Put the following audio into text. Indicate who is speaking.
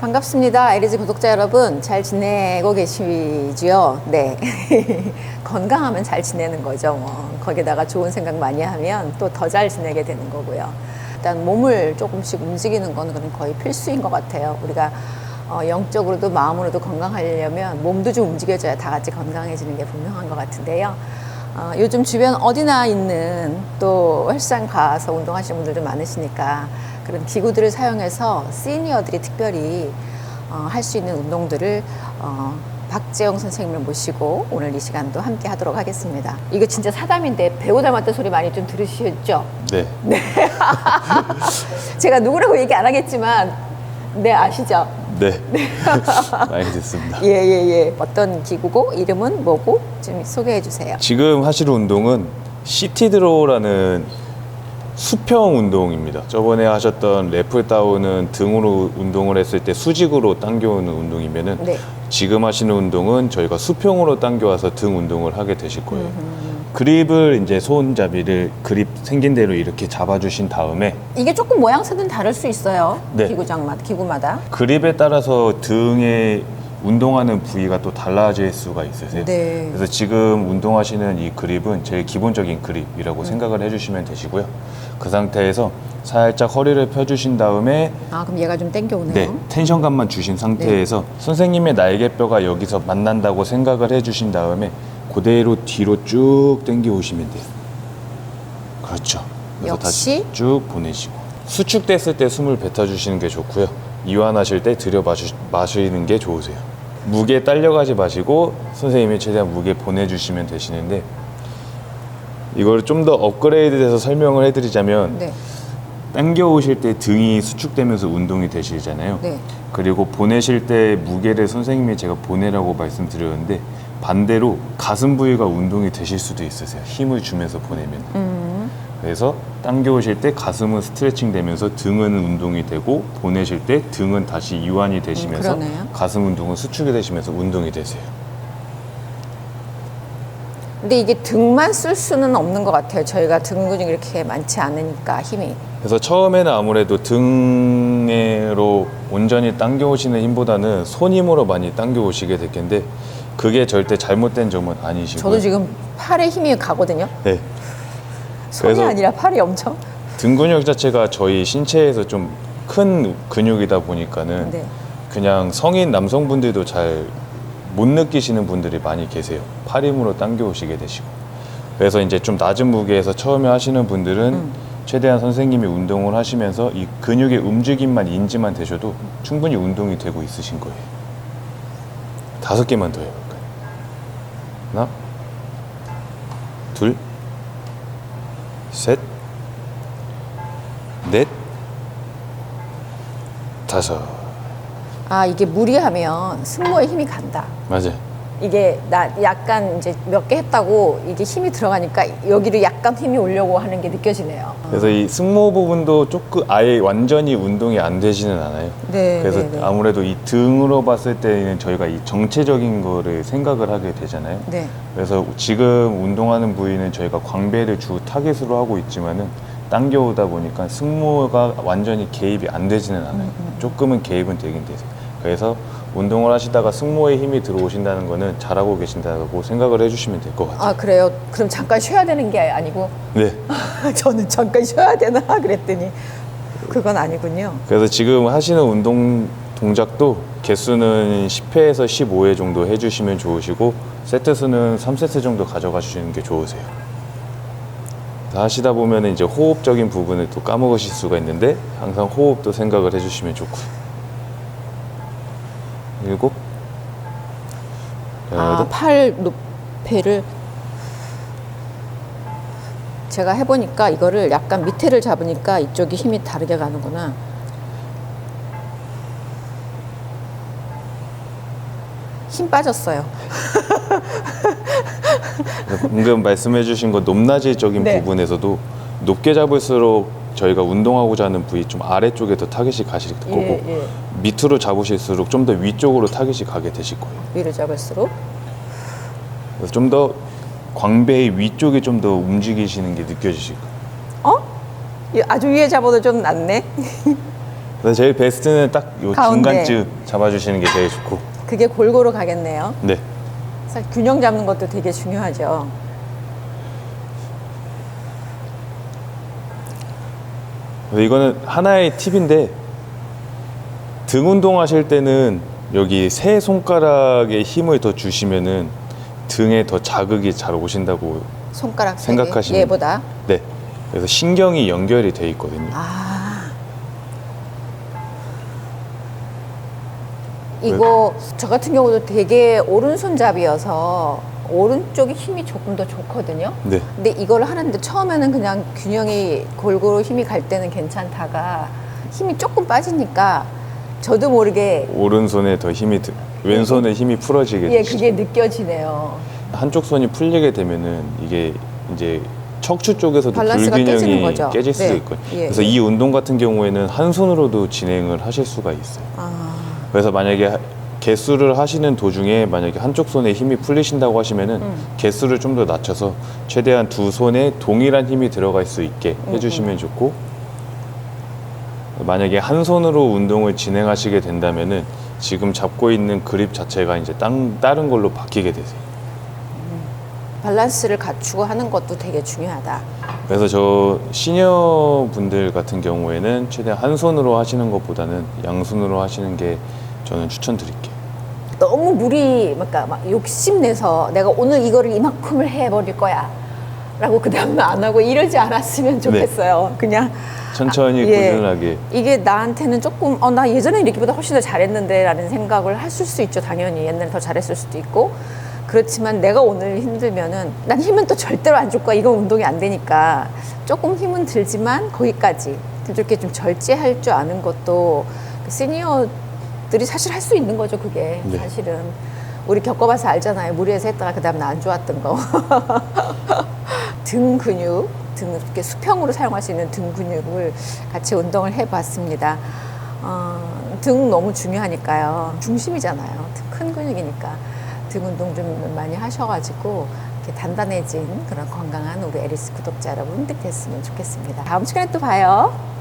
Speaker 1: 반갑습니다. 에리즈 구독자 여러분. 잘 지내고 계시지요? 네. 건강하면 잘 지내는 거죠. 뭐. 거기다가 좋은 생각 많이 하면 또 더 잘 지내게 되는 거고요. 일단 몸을 조금씩 움직이는 거는 그건 거의 필수인 것 같아요. 우리가 어, 영적으로도 마음으로도 건강하려면 몸도 좀 움직여줘야 다 같이 건강해지는 게 분명한 것 같은데요. 어, 요즘 주변 어디나 있는 또 헬스장 가서 운동하시는 분들도 많으시니까 그런 기구들을 사용해서 시니어들이 특별히 어, 할 수 있는 운동들을 어, 박재영 선생님을 모시고 오늘 이 시간도 함께 하도록 하겠습니다. 이거 진짜 사담인데 배우 닮았다 소리 많이 좀 들으셨죠?
Speaker 2: 네.
Speaker 1: 제가 누구라고 얘기 안 하겠지만 네 아시죠?
Speaker 2: 네. 많이 듣습니다.
Speaker 1: 예, 예, 예. 어떤 기구고 이름은 뭐고 좀 소개해 주세요.
Speaker 2: 지금 하시는 운동은 시티드로우라는 수평 운동입니다. 저번에 하셨던 래플 다운은 등으로 운동을 했을 때 수직으로 당겨오는 운동이면은
Speaker 1: 네.
Speaker 2: 지금 하시는 운동은 저희가 수평으로 당겨와서 등 운동을 하게 되실 거예요. 그립을 이제 손잡이를 그립 생긴 대로 이렇게 잡아주신 다음에
Speaker 1: 이게 조금 모양새는 다를 수 있어요.
Speaker 2: 네.
Speaker 1: 기구장마다 기구마다.
Speaker 2: 그립에 따라서 등에 운동하는 부위가 또 달라질 수가 있으세요.
Speaker 1: 네.
Speaker 2: 그래서 지금 운동하시는 이 그립은 제일 기본적인 그립이라고 생각을 해주시면 되시고요. 그 상태에서 살짝 허리를 펴주신 다음에
Speaker 1: 아 그럼 얘가 좀 땡겨오네요.
Speaker 2: 네, 텐션감만 주신 상태에서 선생님의 날개뼈가 여기서 만난다고 생각을 해주신 다음에 그대로 뒤로 쭉 당겨 오시면 돼요. 그렇죠. 그래서
Speaker 1: 역시?
Speaker 2: 다시 쭉 보내시고 수축됐을 때 숨을 뱉어주시는 게 좋고요. 이완하실 때 들여 마시, 마시는 게 좋으세요. 무게 딸려가지 마시고 선생님이 최대한 무게 보내주시면 되시는데 이걸 좀 더 업그레이드돼서 설명을 해드리자면
Speaker 1: 네.
Speaker 2: 당겨 오실 때 등이 수축되면서 운동이 되시잖아요.
Speaker 1: 네.
Speaker 2: 그리고 보내실 때 무게를 선생님이 제가 보내라고 말씀드렸는데 반대로 가슴 부위가 운동이 되실 수도 있으세요. 힘을 주면서 보내면.
Speaker 1: 음.
Speaker 2: 그래서 당겨 오실 때 가슴은 스트레칭 되면서 등은 운동이 되고 보내실 때 등은 다시 이완이 되시면서
Speaker 1: 음.
Speaker 2: 가슴 운동은 수축이 되시면서 운동이 되세요.
Speaker 1: 근데 이게 등만 쓸 수는 없는 것 같아요. 저희가 등 근육이 이렇게 많지 않으니까 힘이.
Speaker 2: 그래서 처음에는 아무래도 등으로 온전히 당겨 오시는 힘보다는 손 힘으로 많이 당겨 오시게 될 텐데 그게 절대 잘못된 점은 아니시고요.
Speaker 1: 저도 지금 팔에 힘이 가거든요.
Speaker 2: 네.
Speaker 1: 손이
Speaker 2: 그래서-
Speaker 1: 아니라 팔이 엄청.
Speaker 2: 등 근육 자체가 저희 신체에서 좀 큰 근육이다 보니까는
Speaker 1: 네.
Speaker 2: 그냥 성인 남성분들도 잘 못 느끼시는 분들이 많이 계세요. 팔 힘으로 당겨 오시게 되시고. 그래서 이제 좀 낮은 무게에서 처음에 하시는 분들은
Speaker 1: 음.
Speaker 2: 최대한 선생님이 운동을 하시면서 이 근육의 움직임만 인지만 되셔도 충분히 운동이 되고 있으신 거예요. 다섯 개만 더 해볼까요? 하나, 둘, 셋, 넷, 다섯.
Speaker 1: 아 이게 무리하면 승모에 힘이 간다.
Speaker 2: 맞아요.
Speaker 1: 이게 나 약간 이제 몇 개 했다고 이게 힘이 들어가니까 여기로 약간 힘이 오려고 하는 게 느껴지네요.
Speaker 2: 그래서 이 승모 부분도 조금 아예 완전히 운동이 안 되지는 않아요.
Speaker 1: 네.
Speaker 2: 그래서
Speaker 1: 네, 네.
Speaker 2: 아무래도 이 등으로 봤을 때는 저희가 이 정체적인 거를 생각을 하게 되잖아요.
Speaker 1: 네.
Speaker 2: 그래서 지금 운동하는 부위는 저희가 광배를 주 타겟으로 하고 있지만은 당겨오다 보니까 승모가 완전히 개입이 안 되지는 않아요.
Speaker 1: 음,
Speaker 2: 조금은 개입은 되긴 되세요. 그래서 운동을 하시다가 승모에 힘이 들어오신다는 거는 잘하고 계신다고 생각을 해주시면 될 것 같아요.
Speaker 1: 아 그래요? 그럼 잠깐 쉬어야 되는 게 아니고
Speaker 2: 네.
Speaker 1: 저는 잠깐 쉬어야 되나 그랬더니 그건 아니군요.
Speaker 2: 그래서 지금 하시는 운동 동작도 개수는 10회에서 15회 정도 해주시면 좋으시고 세트 수는 3세트 정도 가져가 주시는 게 좋으세요. 하시다 보면 이제 호흡적인 부분을 또 까먹으실 수가 있는데 항상 호흡도 생각을 해주시면 좋고요. 일곱,
Speaker 1: 아,
Speaker 2: 여덟,
Speaker 1: 팔 높이를 제가 해보니까 이거를 약간 밑에를 잡으니까 이쪽이 힘이 다르게 가는구나. 힘 빠졌어요.
Speaker 2: 방금 말씀해주신 거 높낮이적인
Speaker 1: 네.
Speaker 2: 부분에서도 높게 잡을수록 저희가 운동하고자 하는 부위 좀 아래쪽에 더 타겟이 가실 거고
Speaker 1: 예, 예.
Speaker 2: 밑으로 잡으실수록 좀 더 위쪽으로 타겟이 가게 되실 거예요.
Speaker 1: 위로 잡을수록.
Speaker 2: 그래서 좀 더 광배의 위쪽에 좀더 움직이시는 게 느껴지실 거예요.
Speaker 1: 어? 이 아주 위에 잡아도 좀 낫네.
Speaker 2: 그래서 제일 베스트는 딱 요
Speaker 1: 가운데.
Speaker 2: 중간쯤 잡아주시는 게 제일 좋고.
Speaker 1: 그게 골고루 가겠네요.
Speaker 2: 네.
Speaker 1: 사실 균형 잡는 것도 되게 중요하죠.
Speaker 2: 그래서 이거는 하나의 팁인데 등 운동하실 때는 여기 세 손가락에 힘을 더 주시면은 등에 더 자극이 잘 오신다고
Speaker 1: 손가락 세 개,
Speaker 2: 생각하시면
Speaker 1: 얘보다
Speaker 2: 네. 그래서 신경이 연결이 돼 있거든요.
Speaker 1: 아 이거 저 같은 경우도 되게 오른손잡이여서 오른쪽이 힘이 조금 더 좋거든요.
Speaker 2: 네.
Speaker 1: 근데 이걸 하는데 처음에는 그냥 균형이 골고루 힘이 갈 때는 괜찮다가 힘이 조금 빠지니까 저도 모르게
Speaker 2: 오른손에 더 힘이 드, 왼손에 힘이 풀어지게
Speaker 1: 예
Speaker 2: 되시죠.
Speaker 1: 그게 느껴지네요.
Speaker 2: 한쪽 손이 풀리게 되면은 이게 이제 척추 쪽에서도
Speaker 1: 밸런스가 깨지는
Speaker 2: 불균형이
Speaker 1: 거죠.
Speaker 2: 깨질 수도
Speaker 1: 네.
Speaker 2: 있거든요.
Speaker 1: 예,
Speaker 2: 그래서
Speaker 1: 예.
Speaker 2: 이 운동 같은 경우에는 한 손으로도 진행을 하실 수가 있어요.
Speaker 1: 아
Speaker 2: 그래서 만약에 하- 개수를 하시는 도중에 만약에 한쪽 손에 힘이 풀리신다고 하시면은
Speaker 1: 음.
Speaker 2: 개수를 좀 더 낮춰서 최대한 두 손에 동일한 힘이 들어갈 수 있게
Speaker 1: 음,
Speaker 2: 해주시면 좋고 만약에 한 손으로 운동을 진행하시게 된다면은 지금 잡고 있는 그립 자체가 이제 땅, 다른 걸로 바뀌게 되세요.
Speaker 1: 밸런스를 갖추고 하는 것도 되게 중요하다.
Speaker 2: 그래서 저 시니어 분들 같은 경우에는 최대한 한 손으로 하시는 것보다는 양손으로 하시는 게 저는 추천드릴게요.
Speaker 1: 너무 무리, 그러니까 막 욕심내서 내가 오늘 이거를 이만큼을 해버릴 거야. 라고 그 다음에 안 하고 이러지 않았으면 좋겠어요. 그냥
Speaker 2: 천천히
Speaker 1: 아, 예.
Speaker 2: 꾸준하게
Speaker 1: 이게 나한테는 조금 어 나 예전에 이렇게보다 훨씬 더 잘했는데라는 생각을 하실 수 있죠. 당연히 옛날에 더 잘했을 수도 있고 그렇지만 내가 오늘 힘들면은 난 힘은 또 절대로 안 줄 거야. 이건 운동이 안 되니까 조금 힘은 들지만 거기까지 이렇게 좀 절제할 줄 아는 것도 그 시니어들이 사실 할 수 있는 거죠. 그게
Speaker 2: 네.
Speaker 1: 사실은 우리 겪어봐서 알잖아요. 무리해서 했다가 그다음 나 안 좋았던 거. 등 근육, 등 이렇게 수평으로 사용할 수 있는 등 근육을 같이 운동을 해봤습니다. 어, 등 너무 중요하니까요. 중심이잖아요. 등큰 근육이니까 등 운동 좀 많이 하셔가지고 이렇게 단단해진 그런 건강한 우리 에리스 구독자 여러분 됐으면 좋겠습니다. 다음 시간에 또 봐요.